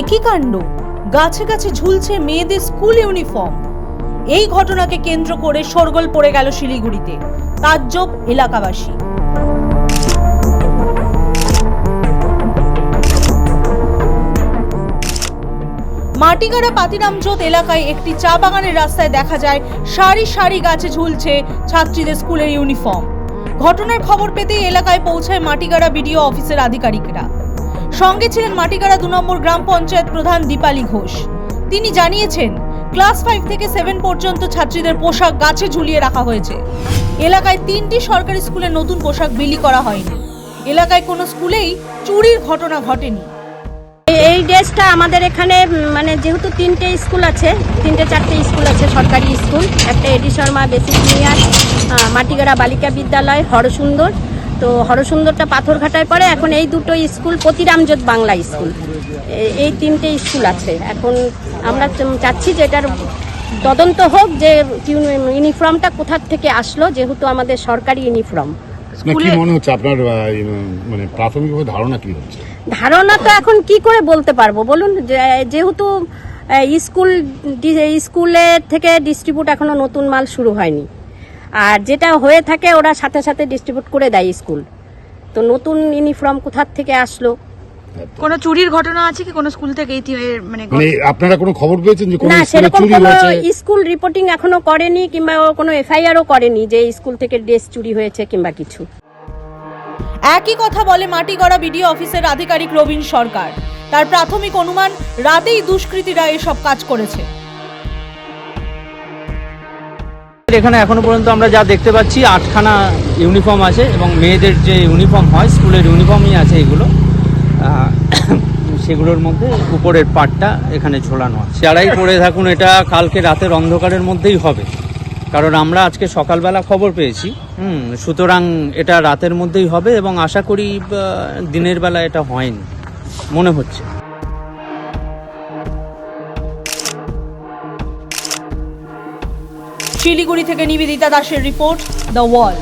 একই কাণ্ড। গাছে গাছে ঝুলছে মেয়েদের স্কুল ইউনিফর্ম। এই ঘটনাকে কেন্দ্র করে শোরগোল পড়ে গেল শিলিগুড়িতে। তাজ্জব এলাকাবাসী। মাটিগাড়া পাতিরামজোত এলাকায় একটি চা বাগানের রাস্তায় দেখা যায়, সারি সারি গাছে ঝুলছে ছাত্রীদের স্কুলের ইউনিফর্ম। ঘটনার খবর পেতে এলাকায় পৌঁছায় মাটিগাড়া বিডিও অফিসের আধিকারিকরা। সঙ্গে ছিলেন মাটিগাড়া দু নম্বর গ্রাম পঞ্চায়েত প্রধান দীপালি ঘোষ। তিনি জানিয়েছেন ক্লাস ফাইভ থেকে সেভেন পর্যন্ত ছাত্রীদের পোশাক গাছে ঝুলিয়ে রাখা হয়েছে। এলাকায় তিনটি সরকারি স্কুলে নতুন পোশাক বিলি করা হয়নি। এলাকায় কোনো স্কুলেই চুরির ঘটনা ঘটেনি। এই- ড্রেসটা আমাদের এখানে মানে যেহেতু তিনটে স্কুল আছে তিনটে চারটে স্কুল আছে সরকারি স্কুল একটা A D Sharma basic junior আহ, মাটিগাড়া বালিকা বিদ্যালয় হরসুন্দর তো হরসুন্দরটা পাথরঘাটায় পড়ে। এখন এই দুটো স্কুল প্রতিরামজোত বাংলা স্কুল। এই তিনটে স্কুল আছে। এখন আমরা চাচ্ছি যে এটার তদন্ত হোক যে ইউনিফর্মটা কোথার থেকে আসলো যেহেতু আমাদের সরকারি ইউনিফর্ম। কি মনে হচ্ছে আপনার মানে ধারণা কি হচ্ছে? ধারণা তো এখন কি করে বলতে পারব? বলুন যে- যেহেতু স্কুল স্কুলের থেকে ডিস্ট্রিবিউট এখনও নতুন মাল শুরু হয়নি। আর যেটা হয়ে থাকে ওরা সাথে সাথে ডিস্ট্রিবিউট করে দেয় স্কুল তো নতুন ইউনিফর্ম কোথার থেকে আসলো? কোনো চুরির ঘটনা আছে কি? কোনো স্কুল থেকে মানে মানে আপনারা কোনো খবর পেয়েছেন যে কোনো না স্কুলে সেরকম চুরি কোনো হয়েছে? স্কুল রিপোর্টিং এখনও করেনি কিংবা কোনো এফআইআরও করেনি যে স্কুল থেকে ড্রেস চুরি হয়েছে কিংবা কিছু। একই কথা বলে মাটিগড়া বিডিও অফিসের আধিকারিক রবীন সরকার। তার প্রাথমিক অনুমান রাতেই দুষ্কৃতীরা এসব কাজ করেছে। এখানে এখনও পর্যন্ত আমরা যা দেখতে পাচ্ছি, আটখানা ইউনিফর্ম আছে এবং মেয়েদের যে ইউনিফর্ম হয়, স্কুলের ইউনিফর্মই আছে এগুলো। সেগুলোর মধ্যে উপরের পাটটা এখানে ঝোলানো আছে। যারাই পরে থাকুন, এটা কালকে রাতের অন্ধকারের মধ্যেই হবে। কারণ আমরা আজকে সকালবেলা খবর পেয়েছি। হুম, সুতরাং এটা রাতের মধ্যেই হবে এবং আশা করি দিনের বেলা এটা হয়নি। মনে হচ্ছে। শিলিগুড়ি থেকে নিবেদিতা দাসের রিপোর্ট দ্য ওয়াল